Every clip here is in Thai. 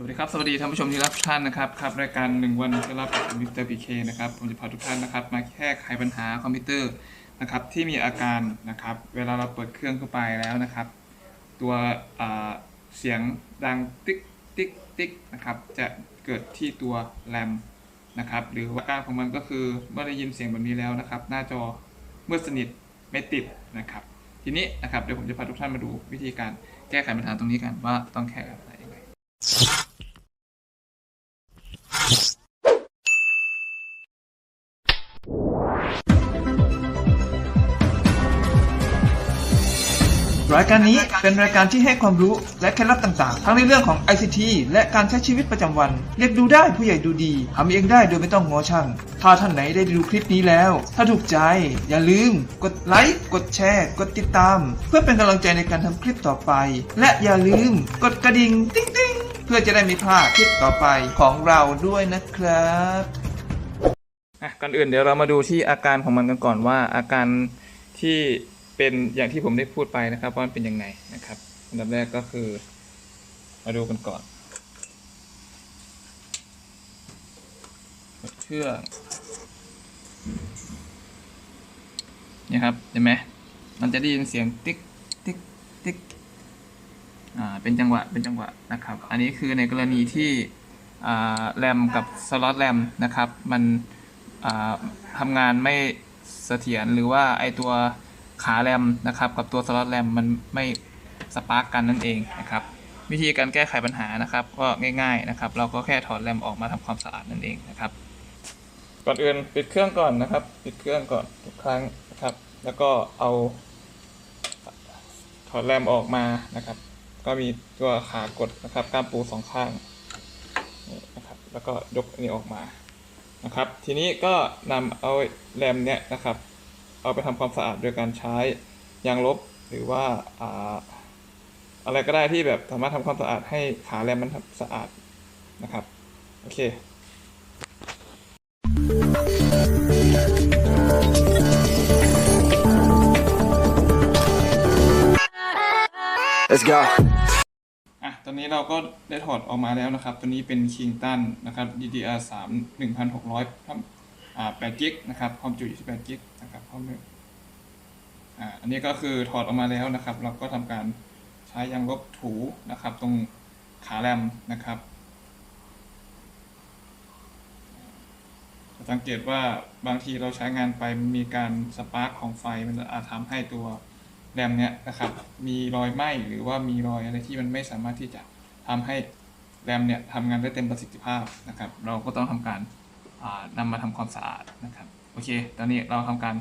สวัสดีครับ สวัสดีท่านผู้ชมที่รักทุกท่านนะครับครับรายการหนึ่งวันที่รับกับมิสเตอร์พีเคนะครับผมจะพาทุกท่านนะครับ มาแก้ไขปัญหาคอมพิวเตอร์นะครับที่มีอาการนะครับ เวลาเราเปิดเครื่องเข้าไปแล้วนะครับ ตัวเสียงดังติ๊กติ๊กติ๊กนะครับจะเกิดที่ตัวแรมนะครับหรือว่าอาการของมันก็คือเมื่อได้ยินเสียงแบบนี้แล้วนะครับ หน้าจอมืดสนิทไม่ติดนะครับ ทีนี้นะครับเดี๋ยวผมจะพาทุกท่านมาดูวิธีการแก้ไขปัญหาตรงนี้กันว่าต้องแก้อะไรยังไง รายการนี้เป็นรายการที่ให้ความรู้และเคล็ดลับต่างๆ ทั้งในเรื่องของ ICT และการใช้ชีวิตประจำวันเรียกดูได้ผู้ใหญ่ดูดีทำเองได้โดยไม่ต้องงอช่าง ถ้าท่านไหนได้ดูคลิปนี้แล้ว ถ้าถูกใจ อย่าลืม กดไลค์ กดแชร์ กดติดตาม เพื่อเป็นกำลังใจในการทำคลิปต่อไป และอย่าลืม กดกระดิ่งติ๊งติ๊งเพื่อจะได้ไม่พลาดคลิปต่อไปของเราด้วยนะครับอะก่อนอื่นเดี๋ยวเรามาดูที่อาการของมันกันก่อนว่าอาการที่ เป็นอย่างที่ผมได้พูดไปนะครับว่ามันเป็นยังไงนะครับอันดับแรกก็คือ มาดูกันก่อนเครื่องนี่ครับเห็นไหมมันจะได้ยินเสียงติ๊กติ๊กติ๊กอ่าเป็นจังหวะเป็นจังหวะนะครับ อันนี้คือในกรณีที่อ่าแรมกับสล็อตแรมนะครับ มันอ่าทำงานไม่เสถียรหรือว่าไอตัว ขาแรมนะครับกับตัวสล็อตแรมมันไม่สปาร์กกันนั่นเองนะครับวิธีการแก้ไขปัญหานะครับ ก็ง่ายๆนะครับ เราก็แค่ถอดแรมออกมาทำความสะอาดนั่นเองนะครับ ก่อนอื่นปิดเครื่องก่อนนะครับ ปิดเครื่องก่อนทุกครั้งนะครับ แล้วก็เอาถอดแรมออกมานะครับ ก็มีตัวขากดนะครับก้ามปูสองข้างนี่นะครับ แล้วก็ยกอันนี้ออกมานะครับ ทีนี้ก็นำเอาแรมเนี้ยนะครับ เอาไปทำความสะอาดโดยการใช้ยางลบหรือว่าอ่าอะไรก็ได้ที่แบบสามารถทำความสะอาดให้ขาแรมมันสะอาดนะครับ โอเค Let's go. อะ ตอนนี้เราก็ได้ถอดออกมาแล้วนะครับ ตัวนี้เป็น Kingston นะครับ DDR3 1600ครับอ่า 8กิกนะครับความจุ28กิกนะครับความเร็วอ่าอันนี้ก็คือถอดออกมาแล้วนะครับ เราก็ทำการใช้ยางลบถูนะครับ ตรงขาแรมนะครับสังเกตว่าบางทีเราใช้งานไปมีการสปาร์กของไฟมันอาจทำให้ตัวแรมเนี้ยนะครับ มีรอยไหม้หรือว่ามีรอยอะไรที่มันไม่สามารถที่จะทำให้แรมเนี่ยทำงานได้เต็มประสิทธิภาพนะครับ เราก็ต้องทำการ นำมาทำความสะอาดนะครับโอเค ตอนนี้เราทำการ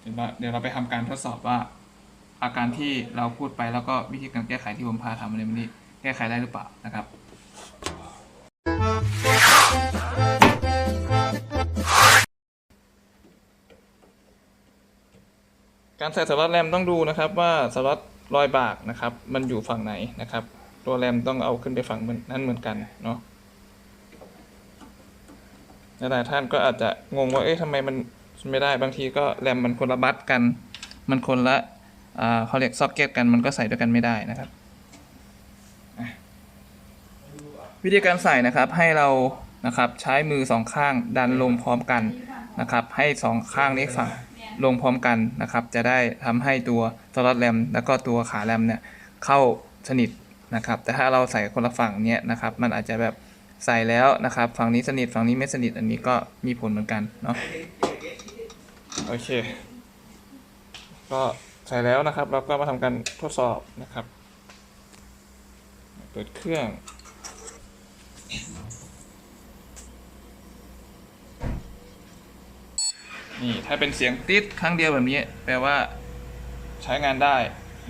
เดี๋ยวเราเดี๋ยวเราไปทำการทดสอบว่า อาการที่เราพูดไปแล้วก็วิธีการแก้ไขที่ผมพาทำในวันนี้แก้ไขได้หรือเปล่านะครับการใส่สล็อตแรมต้องดูนะครับว่าสล็อตรอยบากนะครับ มันอยู่ฝั่งไหนนะครับ ตัวแรมต้องเอาขึ้นไปฝั่งนั้นเหมือนกันเนาะ หลายๆท่านก็อาจจะงงว่า เอ๊ะทำไมมันไม่ได้ บางทีก็แรมมันคนละบัตกัน มันคนละเขาเรียกซ็อกเก็ตกัน มันก็ใส่ด้วยกันไม่ได้นะครับ วิธีการใส่นะครับ ให้เรา นะครับ ใช้มือสองข้างดันลงพร้อมกันนะครับ ให้สองข้างนี้ฝั่งลงพร้อมกันนะครับ จะได้ทำให้ตัวสล็อตแรมแล้วก็ตัวขาแรมเนี่ยเข้าสนิทนะครับ แต่ถ้าเราใส่คนละฝั่งเนี่ยนะครับ มันอาจจะแบบ ใส่แล้วนะครับ ฝั่งนี้สนิทฝั่งนี้ไม่สนิทอันนี้ก็มีผลเหมือนกันเนาะโอเค ก็ใส่แล้วนะครับ เราก็มาทำการทดสอบนะครับ เปิดเครื่องนี่ถ้าเป็นเสียงติดครั้งเดียวแบบนี้ แปลว่าใช้งานได้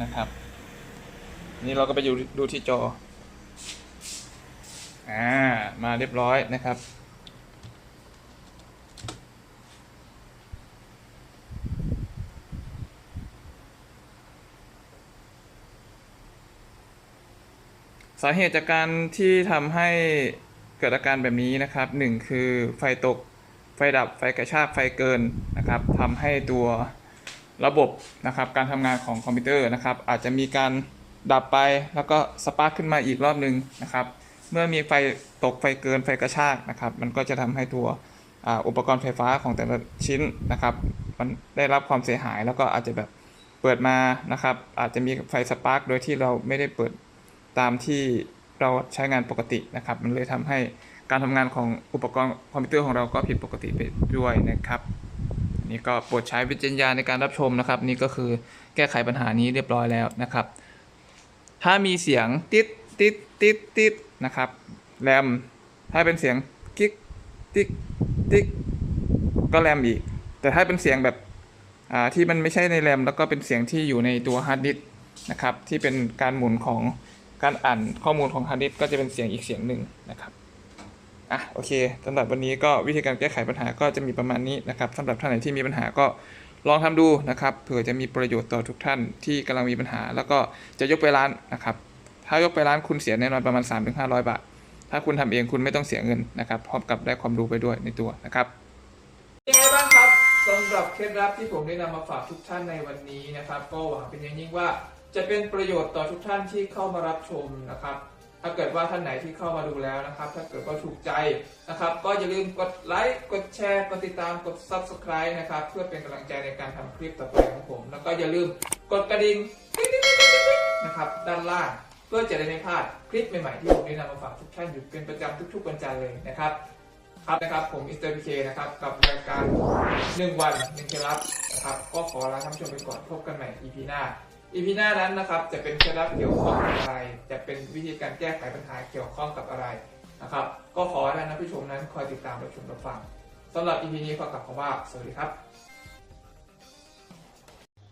นะครับ นี่เราก็ไปดูดูที่จอ อ่ามาเรียบร้อยนะครับสาเหตุจากการที่ทำให้เกิดอาการแบบนี้นะครับหนึ่งคือไฟตกไฟดับไฟกระชากไฟเกินนะครับทำให้ตัวระบบนะครับ การทำงานของคอมพิวเตอร์นะครับ อาจจะมีการดับไปแล้วก็สปาร์คขึ้นมาอีกรอบหนึ่งนะครับ เมื่อมีไฟตกไฟเกินไฟกระชากนะครับ มันก็จะทำให้ตัวอ,อุปกรณ์ไฟฟ้าของแต่ละชิ้นนะครับ มันได้รับความเสียหายแล้วก็อาจจะแบบเปิดมานะครับ อาจจะมีไฟสปาร์กโดยที่เราไม่ได้เปิดตามที่เราใช้งานปกตินะครับ มันเลยทำให้การทำงานของอุปกรณ์คอมพิวเตอร์ของเราก็ผิดปกติไปด้วยนะครับ นี่ก็โปรดใช้วิจารณญาณในการรับชมนะครับ นี่ก็คือแก้ไขปัญหานี้เรียบร้อยแล้วนะครับ ถ้ามีเสียงติด ติดติดติดนะครับ แรมถ้าเป็นเสียงกิ๊กติ๊กติ๊กก็แรมอีก แต่ถ้าเป็นเสียงแบบที่มันไม่ใช่ในแรมแล้วก็เป็นเสียงที่อยู่ในตัวฮาร์ดดิสนะครับที่เป็นการหมุนของการอ่านข้อมูลของฮาร์ดดิสก์ก็จะเป็นเสียงอีกเสียงหนึ่งนะครับอะโอเคสำหรับวันนี้ก็วิธีการแก้ไขปัญหาก็จะมีประมาณนี้นะครับสำหรับท่านไหนที่มีปัญหาก็ลองทำดูนะครับเผื่อจะมีประโยชน์ต่อทุกท่านที่กำลังมีปัญหา แล้วก็จะยกไปร้านนะครับ ถ้ายกไปร้านคุณเสียแน่นอนประมาณ 3-500 บาท ถ้าคุณทำเองคุณไม่ต้องเสียเงินนะครับพร้อมกับได้ความรู้ไปด้วยในตัวนะครับยังไงบ้างครับสำหรับเคล็ดลับที่ผมได้นำมาฝากทุกท่านในวันนี้นะครับ ก็หวังเป็นอย่างยิ่งว่าจะเป็นประโยชน์ต่อทุกท่านที่เข้ามารับชมนะครับถ้าเกิดว่าท่านไหนที่เข้ามาดูแล้วนะครับ ถ้าเกิดว่าถูกใจนะครับ ก็อย่าลืมกดไลค์กดแชร์กดติดตามกด subscribe นะครับ เพื่อเป็นกำลังใจในการทำคลิปต่อไปของผม แล้วก็อย่าลืมกดกระดิ่งนะครับด้านล่าง พื่อจะได้ไม่พลาดคลิปใหม่ๆที่ผมได้นำมาฝากทุกท่านอยู่เป็นประจำทุกๆวันจันทร์เลยนะครับ ครับนะครับผมอิสเตอร์พีเคนะครับกับรายการหนึ่งวันหนึ่งเคล็ดลับนะครับก็ขอลาท่านผู้ชมไปก่อนพบกันใหม่ EP หน้า EP หน้านั้นนะครับจะเป็นเคล็ดลับเกี่ยวข้องกับอะไร จะเป็นวิธีการแก้ไขปัญหาเกี่ยวข้องกับอะไรนะครับก็ขอให้ท่านผู้ชมนั้นคอยติดตามรับชมรับฟังสำหรับ EP นี้ขอกลับคำว่าสวัสดีครับ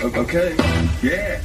Okay. Yeah.